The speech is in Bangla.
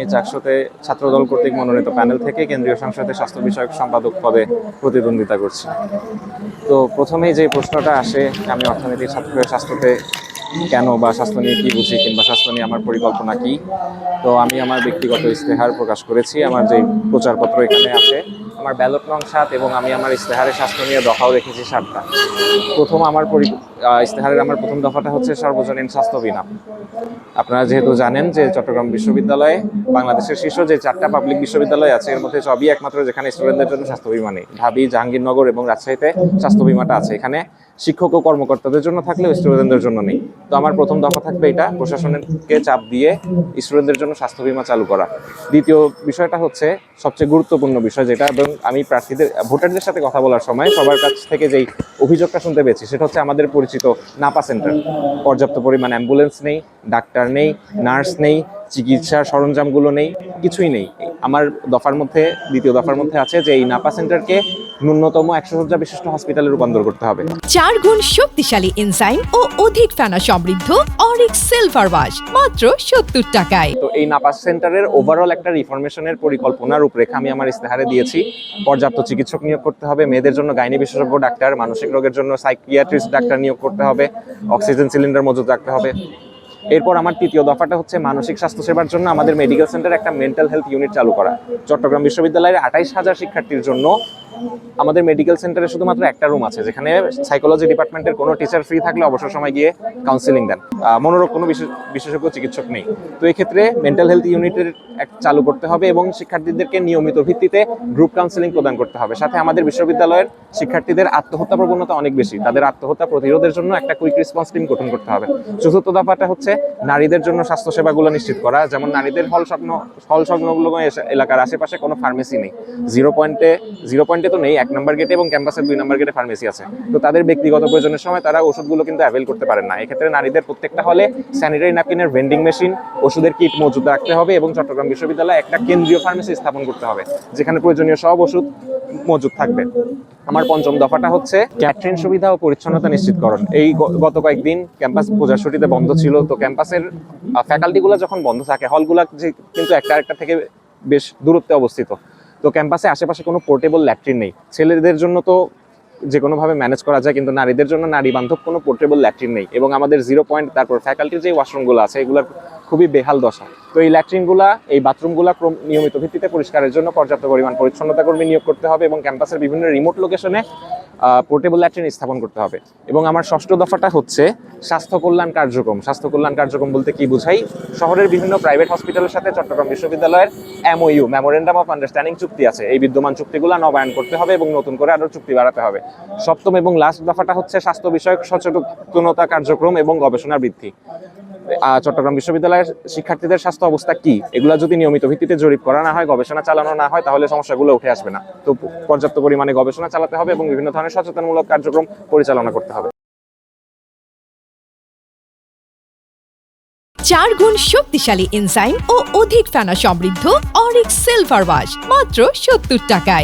আমি চাকসুতে ছাত্রদল কর্তৃক মনোনীত প্যানেল থেকে কেন্দ্রীয় সংসদে স্বাস্থ্য বিষয়ক সম্পাদক পদে প্রতিদ্বন্দ্বিতা করছি। তো প্রথমেই যে প্রশ্নটা আসে, আমি অর্থনীতির ছাত্র, স্বাস্থ্যতে কেন বা স্বাস্থ্য নিয়ে কী বুঝি কিংবা স্বাস্থ্য নিয়ে আমার পরিকল্পনা কী? তো আমি আমার ব্যক্তিগত ইস্তেহার প্রকাশ করেছি, আমার যে প্রচারপত্র এখানে আছে আমার ব্যালট নং সাত এবং আমি আমার ইস্তেহারে স্বাস্থ্য নিয়ে দফাও রেখেছি সাতটা। প্রথম আমার পরি ইস্তেহারের আমার প্রথম দফাটা হচ্ছে সর্বজনীন স্বাস্থ্য বিনা আপনারা যেহেতু জানেন যে চট্টগ্রাম বিশ্ববিদ্যালয়ে বাংলাদেশের শীর্ষ যে চারটা পাবলিক বিশ্ববিদ্যালয় আছে, এর মধ্যে সবই একমাত্র যেখানে স্টুডেন্টদের জন্য স্বাস্থ্য বিমা নেই। ঢাবি, জাহাঙ্গীরনগর এবং রাজশাহীতে স্বাস্থ্য বিমাটা আছে। এখানে শিক্ষক ও কর্মকর্তাদের জন্য থাকলেও স্টুডেন্টদের জন্য নেই। তো আমার প্রথম দফা থাকবে এটা প্রশাসনকে চাপ দিয়ে স্টুডেন্টদের জন্য স্বাস্থ্য বিমা চালু করা। দ্বিতীয় বিষয়টা হচ্ছে সবচেয়ে গুরুত্বপূর্ণ বিষয় যেটা এবং আমি প্রার্থীদের ভোটারদের সাথে কথা বলার সময় সবার কাছ থেকে যেই অভিযোগটা শুনতে পেয়েছি সেটা হচ্ছে আমাদের পরিচিত নাপা সেন্টার। পর্যাপ্ত পরিমাণ অ্যাম্বুলেন্স নেই ডাক্তার নেই নার্স নেই চিকিৎসার সরঞ্জামগুলো নেই কিছুই নেই। আমার দফার মধ্যে দ্বিতীয় দফার মধ্যে আছে যে এই নাপা সেন্টারকে ন্যূনতম একশো শয্যা বিশিষ্ট হসপিটালে রূপান্তর করতে হবে। চার গুণ শক্তিশালী এনজাইম ও অধিক ফেনা সমৃদ্ধ অরিক সিলভার ওয়াশ মাত্র সত্তর টাকায়। তো এই নাপাস সেন্টারের ওভারঅল একটা রিফরমেশনের পরিকল্পনা রূপরেখা আমি আমার ইস্তেহারে দিয়েছি। পর্যাপ্ত চিকিৎসক নিয়োগ করতে হবে মেয়েদের জন্য গাইনি বিশেষজ্ঞ ডাক্তার মানসিক রোগের জন্য সাইকিয়াট্রিস্ট ডাক্তার নিয়োগ করতে হবে অক্সিজেন সিলিন্ডার মজুত রাখতে হবে। এরপর আমার তৃতীয় দফাটা হচ্ছে মানসিক স্বাস্থ্য সেবার জন্য আমাদের মেডিকেল সেন্টার একটা মেন্টাল হেলথ ইউনিট চালু করা। চট্টগ্রাম বিশ্ববিদ্যালয়ের আঠাইশ হাজার শিক্ষার্থীর জন্য আমাদের মেডিকেল সেন্টারে শুধুমাত্র একটা রুম আছে, যেখানে সাইকোলজি ডিপার্টমেন্টের কোনো টিচার ফ্রি থাকলে অবসর সময় গিয়ে কাউন্সিলিং দেন। মনোরোগ কোনো বিশেষজ্ঞ চিকিৎসক নেই। তো এই ক্ষেত্রে মেন্টাল হেলথ ইউনিটের এক চালু করতে হবে এবং শিক্ষার্থীদেরকে নিয়মিত ভিত্তিতে গ্রুপ কাউন্সিলিং প্রদান করতে হবে। সাথে আমাদের বিশ্ববিদ্যালয়ের শিক্ষার্থীদের আত্মহত্যা প্রবণতা অনেক বেশি। তাদের আত্মহত্যা প্রতিরোধের জন্য একটা কুইক রেসপন্স টিম গঠন করতে হবে। চতুর্থ দফাটা হচ্ছে নারীদের জন্য স্বাস্থ্য সেবাগুলো নিশ্চিত করা। যেমন নারীদের হল স্বপ্ন হল সংলগ্ন এলাকার আশেপাশে কোনো ফার্মেসি নেই। জিরো পয়েন্টে জিরো পয়েন্টে তো নেই, এক নম্বর গেটে এবং ক্যাম্পাসের দুই নম্বর গেটে ফার্মেসি আছে। তো তাদের ব্যক্তিগত প্রয়োজনের সময় তারা ওষুধগুলো কিন্তু অ্যাভেল করতে পারেন না। এক্ষেত্রে নারীদের প্রত্যেকটা হলে স্যানিটারি ন্যাপকিনের ভেন্ডিং মেশিন ওষুধের কিট মজুদ রাখতে হবে এবং চট্টগ্রাম বিশ্ববিদ্যালয়ে একটা কেন্দ্রীয় ফার্মেসি স্থাপন করতে হবে, যেখানে প্রয়োজনীয় সব ওষুধ মজুদ থাকবে। আমার পঞ্চম দফাটা হচ্ছে ক্যাটরিন সুবিধা ও পরিচ্ছন্নতা নিশ্চিতকরণ। এই গত কয়েকদিন ক্যাম্পাস পূজার ছুটিতে বন্ধ ছিল, তো ক্যাম্পাসের ফ্যাকাল্টিগুলো যখন বন্ধ থাকে হলগুলো যে, কিন্তু একটা আরেকটা থেকে বেশ দূরত্বে অবস্থিত। তো ক্যাম্পাসে আশেপাশে কোনো পোর্টেবল ল্যাট্রিন নেই। ছেলেদের জন্য তো যে কোনোভাবে ম্যানেজ করা যায়, কিন্তু নারীদের জন্য নারী বান্ধব কোনো পোর্টেবল ল্যাট্রিন নেই। এবং আমাদের জিরো পয়েন্ট, তারপর ফ্যাকাল্টির যে ওয়াশরুমগুলো আছে, এগুলোর খুবই বেহাল দশা। তো এই ল্যাট্রিনগুলা, এই বাথরুমগুলা নিয়মিত ভিত্তিতে পরিষ্কারের জন্য পর্যাপ্ত পরিমাণ পরিচ্ছন্নতা কর্মী নিয়োগ করতে হবে এবং ক্যাম্পাসের বিভিন্ন রিমোট লোকেশনে পোর্টেবল ল্যাট্রিন স্থাপন করতে হবে। এবং আমার ষষ্ঠ দফাটা হচ্ছে স্বাস্থ্য কল্যাণ কার্যক্রম। স্বাস্থ্য কল্যাণ কার্যক্রম বলতে কি বুঝাই? শহরের বিভিন্ন প্রাইভেট হসপিটালের সাথে চট্টগ্রাম বিশ্ববিদ্যালয়ের এমওইউ মেমোরেন্ডাম অফ আন্ডারস্ট্যান্ডিং চুক্তি আছে। এই বিদ্যমান চুক্তিগুলো নবায়ন করতে হবে এবং নতুন করে আরও চুক্তি বাড়াতে হবে। সপ্তম এবং লাস্ট দফাটা হচ্ছে স্বাস্থ্য বিষয়ক সচেতনতা কার্যক্রম এবং গবেষণা বৃদ্ধি। চট্টগ্রাম বিশ্ববিদ্যালয়ের শিক্ষার্থীদের স্বাস্থ্য অবস্থা কি? এগুলো যদি নিয়মিত ভিত্তিতে জরিপ করা না হয়, গবেষণা চালানো না হয়, তাহলে সমস্যাগুলো উঠে আসবে না। তো পর্যাপ্ত পরিমাণে গবেষণা চালাতে হবে এবং বিভিন্ন ধরনের সচেতনমূলক কার্যক্রম পরিচালনা করতে হবে। চার গুণ শক্তিশালী এনজাইম ও অধিক ফেনা সমৃদ্ধ অরিক সিলভার ওয়াশ, মাত্র সত্তর টাকায়।